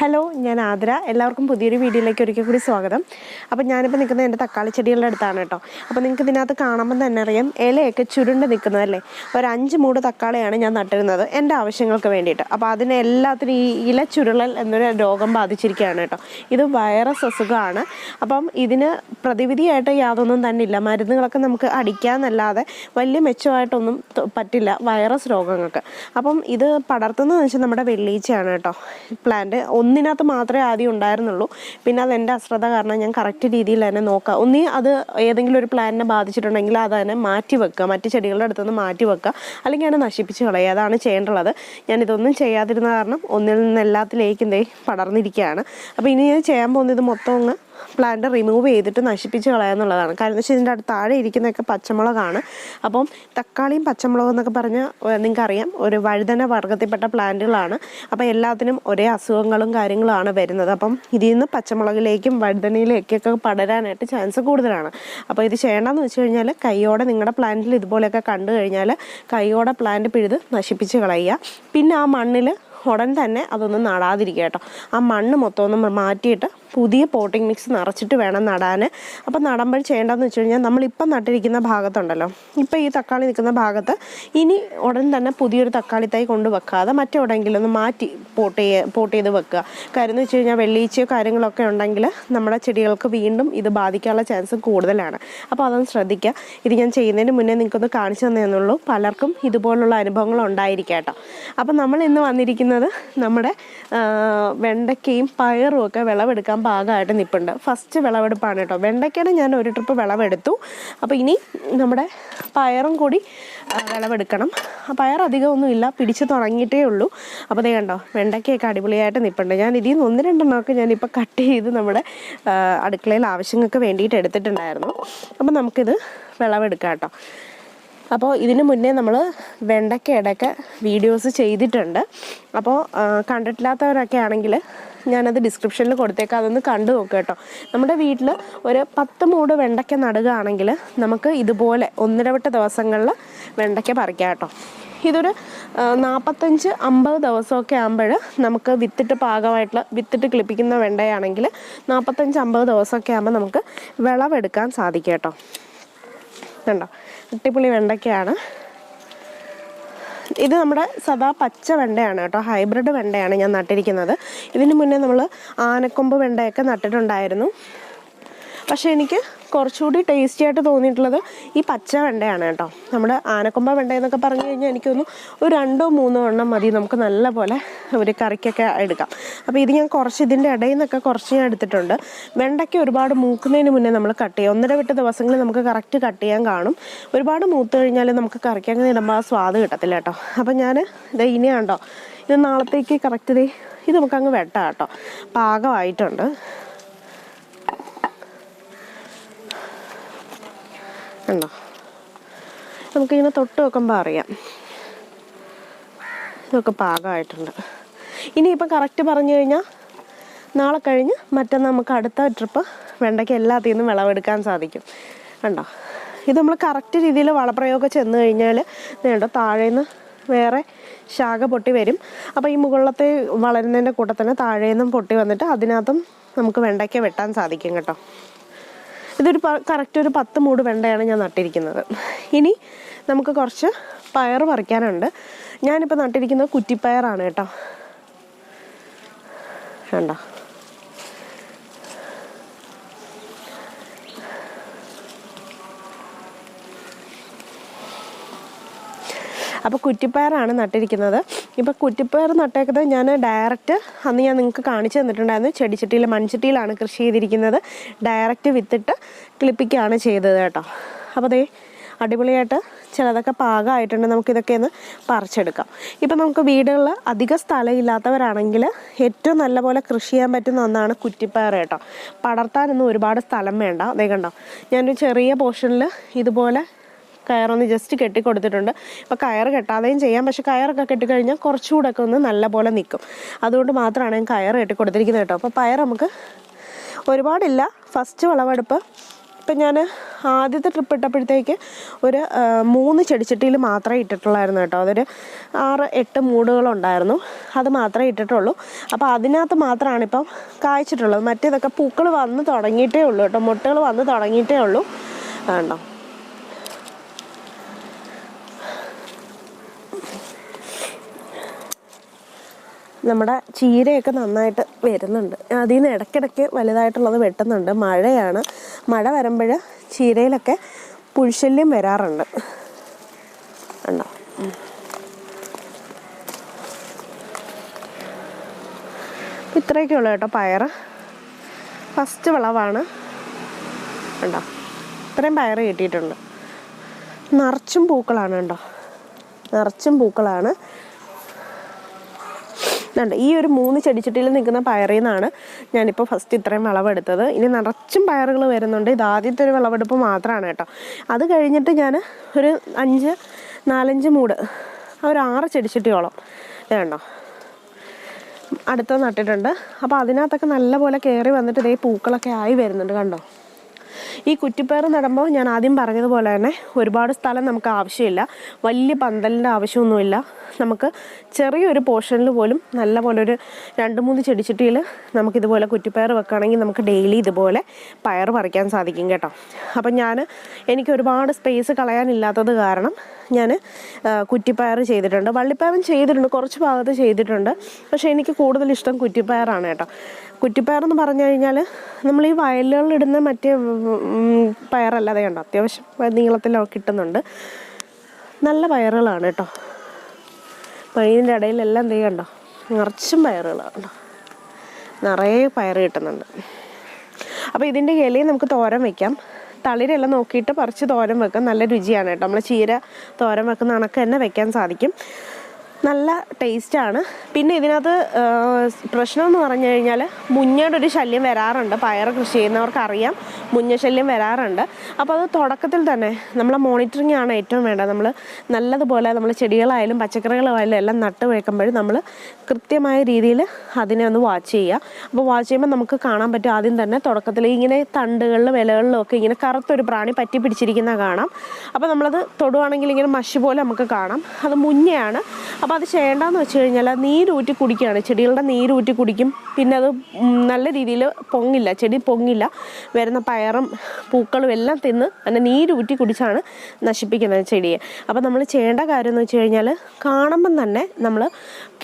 Hello ഞാൻ ആതിര. എല്ലാവർക്കും പുതിയൊരു വീഡിയോയിലേക്ക് ഒരിക്കൽ കൂടി സ്വാഗതം. അപ്പോൾ ഞാനിപ്പോൾ നിൽക്കുന്നത് എന്റെ തക്കാളി ചെടികളുടെ അടുത്താണ് കേട്ടോ. അപ്പോൾ നിങ്ങൾക്ക് ഇതിനകത്ത് കാണുമ്പോൾ തന്നെ അറിയാം ഇലയൊക്കെ ചുരുണ്ട് നിൽക്കുന്നതല്ലേ? ഒരു അഞ്ച് മൂട് തക്കാളിയാണ് ഞാൻ നട്ടിരുന്നത് എന്റെ ആവശ്യങ്ങൾക്ക് വേണ്ടിയിട്ട്. അപ്പോൾ അതിന് എല്ലാത്തിനും ഈ ഇല ചുരുളൽ എന്നൊരു രോഗം ബാധിച്ചിരിക്കുകയാണ് കേട്ടോ. ഇത് വൈറസ് അസുഖമാണ്. അപ്പം ഇതിന് പ്രതിവിധിയായിട്ട് യാതൊന്നും തന്നെ ഇല്ല. മരുന്നുകളൊക്കെ നമുക്ക് അടിക്കാമെന്നല്ലാതെ വലിയ മെച്ചമായിട്ടൊന്നും പറ്റില്ല വൈറസ് രോഗങ്ങൾക്ക്. അപ്പം ഇത് പടർത്തുന്നതെന്ന് വെച്ചാൽ നമ്മുടെ വെള്ളീച്ചയാണ് കേട്ടോ. പ്ലാന്റ് ഒന്നിനകത്ത് മാത്രമേ ആദ്യം ഉണ്ടായിരുന്നുള്ളൂ. പിന്നെ അത് എന്റെ അശ്രദ്ധ കാരണം ഞാൻ കറക്റ്റ് രീതിയിൽ തന്നെ നോക്കാം. ഒന്നി അത് ഏതെങ്കിലും ഒരു പ്ലാനിനെ ബാധിച്ചിട്ടുണ്ടെങ്കിൽ അത് തന്നെ മാറ്റി വെക്കുക മറ്റ് ചെടികളുടെ അടുത്തുനിന്ന് മാറ്റി വെക്കുക അല്ലെങ്കിൽ അതിനെ നശിപ്പിച്ച് കളയുക അതാണ് ചെയ്യേണ്ടുള്ളത് ഞാൻ ഇതൊന്നും ചെയ്യാതിരുന്ന കാരണം ഒന്നിൽ നിന്ന് എല്ലാത്തിലേക്കും ദേ പടർന്നിരിക്കുകയാണ് അപ്പോൾ ഇനി ഞാൻ ചെയ്യാൻ പോകുന്നത് മൊത്തം അങ്ങ് പ്ലാന്റ് റിമൂവ് ചെയ്തിട്ട് നശിപ്പിച്ച് കളയുക എന്നുള്ളതാണ് കാരണം എന്ന് വെച്ചാൽ ഇതിന്റെ അടുത്ത് താഴെ ഇരിക്കുന്നതൊക്കെ പച്ചമുളകാണ്. അപ്പം തക്കാളിയും പച്ചമുളകും എന്നൊക്കെ പറഞ്ഞാൽ നിങ്ങൾക്കറിയാം ഒരു വഴുതന വർഗത്തിൽപ്പെട്ട പ്ലാന്റുകളാണ്. അപ്പോൾ എല്ലാത്തിനും ഒരേ അസുഖങ്ങളും കാര്യങ്ങളുമാണ് വരുന്നത്. അപ്പം ഇതിൽ നിന്ന് പച്ചമുളകിലേക്കും വഴുതനയിലേക്കൊക്കെ പടരാനായിട്ട് ചാൻസ് കൂടുതലാണ്. അപ്പോൾ ഇത് ചെയ്യേണ്ടതെന്ന് വെച്ച് കഴിഞ്ഞാൽ കൈയോടെ നിങ്ങളുടെ പ്ലാന്റിൽ ഇതുപോലെയൊക്കെ കണ്ടു കഴിഞ്ഞാൽ കൈയോടെ പ്ലാന്റ് പിഴുത് നശിപ്പിച്ച് കളയുക. പിന്നെ ആ മണ്ണിൽ ഉടൻ തന്നെ അതൊന്നും നടാതിരിക്കുക കേട്ടോ. ആ മണ്ണ് മൊത്തം ഒന്ന് മാറ്റിയിട്ട് പുതിയ പോട്ടിംഗ് മിക്സ് നിറച്ചിട്ട് വേണം നടാൻ അപ്പോൾ നടുമ്പോൾ ചെയ്യേണ്ടതെന്ന് വെച്ച് കഴിഞ്ഞാൽ നമ്മളിപ്പം നട്ടിരിക്കുന്ന ഭാഗത്തുണ്ടല്ലോ. ഇപ്പം ഈ തക്കാളി നിൽക്കുന്ന ഭാഗത്ത് ഇനി ഉടൻ തന്നെ പുതിയൊരു തക്കാളി തൈ കൊണ്ട് വെക്കാതെ മറ്റെവിടെയെങ്കിലും ഒന്ന് മാറ്റി പോട്ട് ചെയ്ത് പോട്ട് ചെയ്ത് വെക്കുക. കാര്യം എന്ന് വെച്ച് കഴിഞ്ഞാൽ വെള്ളീച്ചയോ കാര്യങ്ങളൊക്കെ ഉണ്ടെങ്കിൽ നമ്മുടെ ചെടികൾക്ക് വീണ്ടും ഇത് ബാധിക്കാനുള്ള ചാൻസ് കൂടുതലാണ്. അപ്പോൾ അതൊന്ന് ശ്രദ്ധിക്കുക. ഇത് ഞാൻ ചെയ്യുന്നതിന് മുന്നേ നിങ്ങൾക്കൊന്ന് കാണിച്ചു തന്നേന്നുള്ളൂ പലർക്കും ഇതുപോലുള്ള അനുഭവങ്ങൾ ഉണ്ടായിരിക്കാം കേട്ടോ. അപ്പോൾ നമ്മൾ ഇന്ന് വന്നിരിക്കുന്നത് നമ്മുടെ ആ, വെണ്ടയ്ക്കയും പയറും ഒക്കെ വിളവെടുക്കാൻ പാകമായിട്ട് നിൽപ്പുണ്ട് ഫസ്റ്റ് വിളവെടുപ്പാണ് കേട്ടോ. വെണ്ടയ്ക്കയുടെ ഞാൻ ഒരു ട്രിപ്പ് വിളവെടുത്തു. അപ്പോൾ ഇനി നമ്മുടെ പയറും കൂടി വിളവെടുക്കണം. പയർ അധികമൊന്നും ഇല്ല. പിടിച്ച് തുടങ്ങിയിട്ടേ ഉള്ളൂ. അപ്പോൾ അതേ കണ്ടോ വെണ്ടയ്ക്കയൊക്കെ അടിപൊളിയായിട്ട് നിൽപ്പുണ്ട് ഞാൻ ഇതിൽ നിന്ന് ഒന്ന് രണ്ടെണ്ണമൊക്കെ ഞാനിപ്പോൾ കട്ട് ചെയ്ത് നമ്മുടെ അടുക്കളയിൽ ആവശ്യങ്ങൾക്ക് വേണ്ടിയിട്ട് എടുത്തിട്ടുണ്ടായിരുന്നു. അപ്പോൾ നമുക്കിത് വിളവെടുക്കാം കേട്ടോ. അപ്പോൾ ഇതിന് മുന്നേ നമ്മൾ വെണ്ടയ്ക്കയുടെയൊക്കെ വീഡിയോസ് ചെയ്തിട്ടുണ്ട്. അപ്പോൾ കണ്ടിട്ടില്ലാത്തവരൊക്കെ ആണെങ്കിൽ ഞാനത് ഡിസ്ക്രിപ്ഷനിൽ കൊടുത്തേക്കാം. അതൊന്ന് കണ്ടു നോക്കുക കേട്ടോ. നമ്മുടെ വീട്ടിൽ ഒരു പത്ത് മൂട് വെണ്ടയ്ക്ക നടുകയാണെങ്കിൽ നമുക്ക് ഇതുപോലെ ഒന്നിടവിട്ട ദിവസങ്ങളിൽ വെണ്ടയ്ക്ക പറിക്കാം കേട്ടോ. ഇതൊരു നാൽപ്പത്തഞ്ച് അമ്പത് ദിവസമൊക്കെ ആകുമ്പോൾ നമുക്ക് വിത്തിട്ട് പാകമായിട്ടുള്ള വിത്തിട്ട് കിളിപ്പിക്കുന്ന വെണ്ടയാണെങ്കിൽ നാൽപ്പത്തഞ്ച് അമ്പത് ദിവസമൊക്കെ ആകുമ്പോൾ നമുക്ക് വിളവെടുക്കാൻ സാധിക്കും കേട്ടോ. കണ്ടോ? അട്ടിപ്പൊളി വെണ്ടയ്ക്കയാണ്. ഇത് നമ്മുടെ സദാ പച്ച വെണ്ടയാണ് കേട്ടോ. ഹൈബ്രിഡ് വെണ്ടയാണ് ഞാൻ നട്ടിരിക്കുന്നത്. ഇതിന് മുന്നേ നമ്മൾ ആനക്കൊമ്പ് വെണ്ടയൊക്കെ നട്ടിട്ടുണ്ടായിരുന്നു. പക്ഷേ എനിക്ക് കുറച്ചുകൂടി ടേസ്റ്റി ആയിട്ട് തോന്നിയിട്ടുള്ളത് ഈ പച്ച വെണ്ടയാണ് കേട്ടോ. നമ്മുടെ ആനക്കൊമ്പ വെണ്ട എന്നൊക്കെ പറഞ്ഞു കഴിഞ്ഞാൽ എനിക്കൊന്ന് ഒരു രണ്ടോ മൂന്നോ എണ്ണം മതി. നമുക്ക് നല്ല പോലെ ഒരു കറിക്കൊക്കെ എടുക്കാം. അപ്പോൾ ഇത് ഞാൻ കുറച്ച് ഇതിന്റെ ഇടയിൽ നിന്നൊക്കെ കുറച്ച് ഞാൻ എടുത്തിട്ടുണ്ട്. വെണ്ടയ്ക്ക് ഒരുപാട് മൂക്കുന്നതിന് മുന്നേ നമ്മൾ കട്ട് ചെയ്യാം. ഒന്നര വിട്ട ദിവസങ്ങളിൽ നമുക്ക് കറക്റ്റ് കട്ട് ചെയ്യാൻ കാണും. ഒരുപാട് മൂത്ത് കഴിഞ്ഞാൽ നമുക്ക് കറിക്ക് അങ്ങനെ ഇടുമ്പോൾ ആ സ്വാദ് കിട്ടത്തില്ല കേട്ടോ. അപ്പം ഞാൻ ഇത് ഇനിയാണ്ടോ ഇത് നാളത്തേക്ക് കറക്റ്റ് ഇത് നമുക്കങ്ങ് വെട്ടാം കേട്ടോ. പാകമായിട്ടുണ്ട്. കണ്ടോ നമുക്കിങ്ങനെ തൊട്ട് നോക്കുമ്പോൾ അറിയാം. ഇതൊക്കെ പാകമായിട്ടുണ്ട്. ഇനിയിപ്പോൾ കറക്റ്റ് പറഞ്ഞു കഴിഞ്ഞാൽ നാളെ കഴിഞ്ഞ് മറ്റന്നാൾ നമുക്ക് അടുത്ത ട്രിപ്പ് വെണ്ടയ്ക്ക് എല്ലാത്തിൽ നിന്നും വിളവെടുക്കാൻ സാധിക്കും. കണ്ടോ? ഇത് നമ്മൾ കറക്റ്റ് രീതിയിൽ വളപ്രയോഗം ചെന്ന് കഴിഞ്ഞാൽ വേണ്ട താഴേന്ന് വേറെ ശാഖ പൊട്ടി വരും. അപ്പോൾ ഈ മുകളിലത്തെ വളരുന്നതിന്റെ കൂട്ടത്തിന് താഴേന്നും പൊട്ടി വന്നിട്ട് അതിനകത്തും നമുക്ക് വെണ്ടയ്ക്ക വെട്ടാൻ സാധിക്കും കേട്ടോ. ഇതൊരു കറക്റ്റ് ഒരു പത്ത് മൂട് വെണ്ടയാണ് ഞാൻ നട്ടിരിക്കുന്നത്. ഇനി നമുക്ക് കുറച്ച് പയർ പറിക്കാനുണ്ട്. ഞാനിപ്പോൾ നട്ടിരിക്കുന്നത് കുറ്റിപ്പയറാണ് കേട്ടോ. കണ്ടോ? അപ്പോൾ കുറ്റിപ്പയറാണ് നട്ടിരിക്കുന്നത്. ഇപ്പോൾ കുറ്റിപ്പയർ നട്ടേക്കുന്നത് ഞാൻ ഡയറക്റ്റ് അന്ന് ഞാൻ നിങ്ങൾക്ക് കാണിച്ചു തന്നിട്ടുണ്ടായിരുന്നു. ചെടിച്ചട്ടിയിൽ മൺചട്ടിയിലാണ് കൃഷി ചെയ്തിരിക്കുന്നത്. ഡയറക്റ്റ് വിത്തിട്ട് ക്ലിപ്പിക്കുകയാണ് ചെയ്തത് കേട്ടോ. അപ്പോൾ അതേ അടിപൊളിയായിട്ട് ചിലതൊക്കെ പാകമായിട്ടുണ്ട്. നമുക്കിതൊക്കെ ഒന്ന് പറിച്ചെടുക്കാം. ഇപ്പം നമുക്ക് വീടുകളിൽ അധിക സ്ഥലം ഇല്ലാത്തവരാണെങ്കിൽ ഏറ്റവും നല്ലപോലെ കൃഷി ചെയ്യാൻ പറ്റുന്ന ഒന്നാണ് കുറ്റിപ്പയർ കേട്ടോ. പടർത്താനൊന്നും ഒരുപാട് സ്ഥലം വേണ്ട. അതേ കണ്ടോ? ഞാനൊരു ചെറിയ പോർഷനിൽ ഇതുപോലെ കയറൊന്ന് ജസ്റ്റ് കെട്ടി കൊടുത്തിട്ടുണ്ട് അപ്പോൾ കയർ കെട്ടാതെയും ചെയ്യാം. പക്ഷെ കയറൊക്കെ കെട്ടിക്കഴിഞ്ഞാൽ കുറച്ചുകൂടെ ഒക്കെ ഒന്ന് നല്ലപോലെ നിൽക്കും അതുകൊണ്ട് മാത്രമാണ് ഞാൻ കയർ കെട്ടി കൊടുത്തിരിക്കുന്നത് കേട്ടോ. അപ്പോൾ പയർ നമുക്ക് ഒരുപാടില്ല. ഫസ്റ്റ് വിളവെടുപ്പ്. ഇപ്പം ഞാൻ ആദ്യത്തെ ട്രിപ്പ് ഇട്ടപ്പോഴത്തേക്ക് ഒരു മൂന്ന് ചെടിച്ചട്ടിയിൽ മാത്രമേ ഇട്ടിട്ടുള്ളായിരുന്നു കേട്ടോ. അതൊരു ആറ് എട്ട് മൂടുകളുണ്ടായിരുന്നു. അത് മാത്രമേ ഇട്ടിട്ടുള്ളൂ. അപ്പോൾ അതിനകത്ത് മാത്രമാണ് ഇപ്പം കായ്ച്ചിട്ടുള്ളത്. മറ്റേതൊക്കെ പൂക്കൾ വന്ന് തുടങ്ങിയിട്ടേ ഉള്ളൂ കേട്ടോ. മുട്ടകൾ വന്ന് തുടങ്ങിയിട്ടേ ഉള്ളൂ. കണ്ടോ? നമ്മുടെ ചീരയൊക്കെ നന്നായിട്ട് വരുന്നുണ്ട്. അതിൽ നിന്ന് ഇടയ്ക്കിടയ്ക്ക് വലുതായിട്ടുള്ളത് വെട്ടുന്നുണ്ട്. മഴയാണ്. മഴ വരുമ്പോൾ ചീരയിലൊക്കെ പുഴുശല്യം വരാറുണ്ട്. ഉണ്ടോ. ഇത്രയൊക്കെ ഉള്ളു കേട്ടോ പയറ് ഫസ്റ്റ് വിളവാണ്. ഉണ്ടോ ഇത്രയും പയറ് കിട്ടിയിട്ടുണ്ട്. നിറച്ചും പൂക്കളാണ് കേട്ടോ നിറച്ചും പൂക്കളാണ്. ഇതുണ്ട്. ഈ ഒരു മൂന്ന് ചെടിച്ചട്ടിയിൽ നിൽക്കുന്ന പയറിൽ നിന്നാണ് ഞാനിപ്പോൾ ഫസ്റ്റ് ഇത്രയും വിളവെടുത്തത്. ഇനി നിറച്ചും പയറുകൾ വരുന്നുണ്ട്. ഇത് ആദ്യത്തെ ഒരു വിളവെടുപ്പ് മാത്രമാണ് കേട്ടോ. അത് കഴിഞ്ഞിട്ട് ഞാൻ ഒരു അഞ്ച് നാലഞ്ച് മൂട് ഒരു ആറ് ചെടിച്ചട്ടിയോളം വേണ്ടോ അടുത്ത നട്ടിട്ടുണ്ട്. അപ്പോൾ അതിനകത്തൊക്കെ നല്ലപോലെ കയറി വന്നിട്ട് ഇതേ പൂക്കളൊക്കെ ആയി വരുന്നുണ്ട് കണ്ടോ? ഈ കുറ്റിപ്പയർ നടുമ്പോൾ ഞാൻ ആദ്യം പറഞ്ഞതുപോലെ തന്നെ ഒരുപാട് സ്ഥലം നമുക്ക് ആവശ്യമില്ല. വലിയ പന്തലിന്റെ ആവശ്യമൊന്നുമില്ല. നമുക്ക് ചെറിയൊരു പോർഷനിൽ പോലും നല്ല പോലെ ഒരു രണ്ട് മൂന്ന് ചെടിച്ചട്ടിയിൽ നമുക്കിതുപോലെ കുറ്റിപ്പയർ വെക്കുകയാണെങ്കിൽ നമുക്ക് ഡെയിലി ഇതുപോലെ പയർ പറിക്കാൻ സാധിക്കും കേട്ടോ. അപ്പം ഞാൻ എനിക്ക് ഒരുപാട് സ്പേസ് കളയാനില്ലാത്തത് കാരണം ഞാൻ കുറ്റിപ്പയർ ചെയ്തിട്ടുണ്ട്. വള്ളിപ്പയറും ചെയ്തിട്ടുണ്ട് കുറച്ച് ഭാഗത്ത് ചെയ്തിട്ടുണ്ട്. പക്ഷേ എനിക്ക് കൂടുതൽ ഇഷ്ടം കുറ്റിപ്പയറാണ് കേട്ടോ. കുറ്റിപ്പയർ എന്ന് പറഞ്ഞു കഴിഞ്ഞാൽ നമ്മൾ ഈ വയലുകളിൽ ഇടുന്ന മറ്റേ പയറല്ലാതെ കണ്ടോ? അത്യാവശ്യം നീളത്തിലൊക്കെ കിട്ടുന്നുണ്ട്. നല്ല പയറുകളാണ് കേട്ടോ. പയ്യന്റെ ഇടയിലെല്ലാം എന്ത് കണ്ടോ? നിറച്ചും പയറുകളാണ് കണ്ടോ? നിറയെ പയർ കിട്ടുന്നുണ്ട്. അപ്പോൾ ഇതിന്റെ ഇലയിൽ നമുക്ക് തോരൻ വെക്കാം. തളിരെല്ലാം നോക്കിയിട്ട് പറിച്ച് തോരൻ വെക്കാം. നല്ല രുചിയാണ് കേട്ടോ. നമ്മൾ ചീര തോരൻ വെക്കുന്ന കണക്ക് തന്നെ വെക്കാൻ സാധിക്കും. നല്ല ടേസ്റ്റാണ്. പിന്നെ ഇതിനകത്ത് പ്രശ്നമെന്ന് പറഞ്ഞു കഴിഞ്ഞാൽ മുഞ്ഞയുടെ ഒരു ശല്യം വരാറുണ്ട്. പയർ കൃഷി ചെയ്യുന്നവർക്കറിയാം. മുഞ്ഞ ശല്യം വരാറുണ്ട്. അപ്പോൾ അത് തുടക്കത്തിൽ തന്നെ നമ്മളെ മോണിറ്ററിങ് ആണ് ഏറ്റവും വേണ്ടത്. നമ്മൾ നല്ലതുപോലെ നമ്മൾ ചെടികളായാലും പച്ചക്കറികളായാലും എല്ലാം നട്ട് വെക്കുമ്പോൾ നമ്മൾ കൃത്യമായ രീതിയിൽ അതിനെ ഒന്ന് വാച്ച് ചെയ്യുക. അപ്പോൾ വാച്ച് ചെയ്യുമ്പോൾ നമുക്ക് കാണാൻ പറ്റും. ആദ്യം തന്നെ തുടക്കത്തിൽ ഇങ്ങനെ തണ്ടുകളിലും ഇലകളിലും ഒക്കെ ഇങ്ങനെ കറുത്തൊരു പ്രാണി പറ്റി പിടിച്ചിരിക്കുന്ന കാണാം. അപ്പോൾ നമ്മളത് തൊടുവാണെങ്കിൽ ഇങ്ങനെ മഷി പോലെ നമുക്ക് കാണാം. അത് മുഞ്ഞയാണ്. അപ്പോൾ അത് ചെയ്യേണ്ടതെന്ന് വെച്ച് കഴിഞ്ഞാൽ നീരൂറ്റി കുടിക്കുകയാണ്. ചെടികളുടെ നീരൂറ്റി കുടിക്കും. പിന്നെ അത് നല്ല രീതിയിൽ പൊങ്ങില്ല ചെടി പൊങ്ങില്ല. വരുന്ന പയറും പൂക്കളും എല്ലാം തിന്ന് അതിന്റെ നീരൂറ്റി കുടിച്ചാണ് നശിപ്പിക്കുന്നത് ചെടിയെ. അപ്പോൾ നമ്മൾ ചെയ്യേണ്ട കാര്യം എന്ന് വെച്ച് കഴിഞ്ഞാൽ കാണുമ്പം തന്നെ നമ്മൾ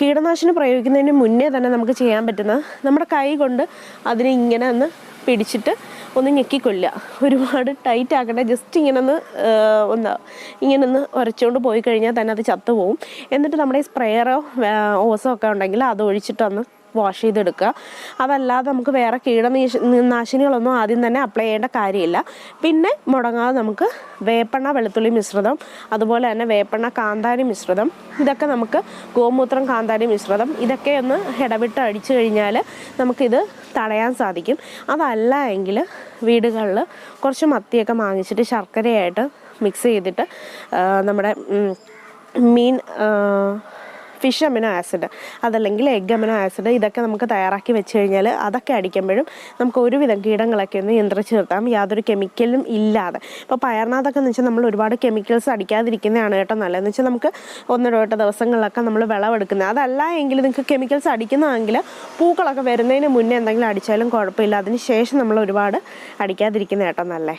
കീടനാശിനി പ്രയോഗിക്കുന്നതിന് മുന്നേ തന്നെ നമുക്ക് ചെയ്യാൻ പറ്റുന്നത് നമ്മുടെ കൈ കൊണ്ട് അതിനെ ഇങ്ങനെ ഒന്ന് പിടിച്ചിട്ട് ഒന്ന് ഞെക്കിക്കൊല്ലുക ഒരുപാട് ടൈറ്റ് ആക്കണ്ട. ജസ്റ്റ് ഇങ്ങനെ ഒന്ന് ഒന്ന് ഇങ്ങനെ ഒന്ന് ഉരച്ചുകൊണ്ട് പോയി കഴിഞ്ഞാൽ തന്നെ അത് ചത്തുപോകും എന്നിട്ട് നമ്മുടെ സ്പ്രെയറോ ഓസോ ഒക്കെ ഉണ്ടെങ്കിൽ അത് ഒഴിച്ചിട്ടൊന്ന് വാഷ് ചെയ്തെടുക്കുക. അതല്ലാതെ നമുക്ക് വേറെ കീടനീ നാശിനികളൊന്നും ആദ്യം തന്നെ അപ്ലൈ ചെയ്യേണ്ട കാര്യമില്ല. പിന്നെ മുടങ്ങാതെ നമുക്ക് വേപ്പെണ്ണ വെളുത്തുള്ളി മിശ്രിതം അതുപോലെ തന്നെ വേപ്പെണ്ണ കാന്താരി മിശ്രിതം ഇതൊക്കെ നമുക്ക് ഗോമൂത്രം കാന്താരി മിശ്രിതം ഇതൊക്കെ ഒന്ന് ഇടവിട്ട് അടിച്ചു കഴിഞ്ഞാൽ നമുക്കിത് തടയാൻ സാധിക്കും. അതല്ല എങ്കിൽ വീടുകളിൽ കുറച്ച് മത്തിയൊക്കെ വാങ്ങിച്ചിട്ട് ശർക്കരയായിട്ട് മിക്സ് ചെയ്തിട്ട് നമ്മുടെ മീൻ ഫിഷ് അമിനോ ആസിഡ് അതല്ലെങ്കിൽ എഗ് അമിനോ ആസിഡ് ഇതൊക്കെ നമുക്ക് തയ്യാറാക്കി വെച്ച് കഴിഞ്ഞാൽ അതൊക്കെ അടിക്കുമ്പോഴും നമുക്ക് ഒരുവിധം കീടങ്ങളൊക്കെ ഒന്ന് നിയന്ത്രിച്ച് നിർത്താം യാതൊരു കെമിക്കലും ഇല്ലാതെ. ഇപ്പോൾ പയറിനകത്തൊക്കെ എന്ന് വെച്ചാൽ നമ്മൾ ഒരുപാട് കെമിക്കൽസ് അടിക്കാതിരിക്കുന്നതാണ് കേട്ടോ നല്ലതെന്ന് വെച്ചാൽ നമുക്ക് ഒന്നോ വട്ട ദിവസങ്ങളിലൊക്കെ നമ്മൾ വിളവെടുക്കുന്നത്. അതല്ല എങ്കിൽ നിങ്ങൾക്ക് കെമിക്കൽസ് അടിക്കുന്നതെങ്കിൽ പൂക്കളൊക്കെ വരുന്നതിന് മുന്നേ എന്തെങ്കിലും അടിച്ചാലും കുഴപ്പമില്ല. അതിന് ശേഷം നമ്മൾ ഒരുപാട് അടിക്കാതിരിക്കുന്ന കേട്ടോ നല്ലേ?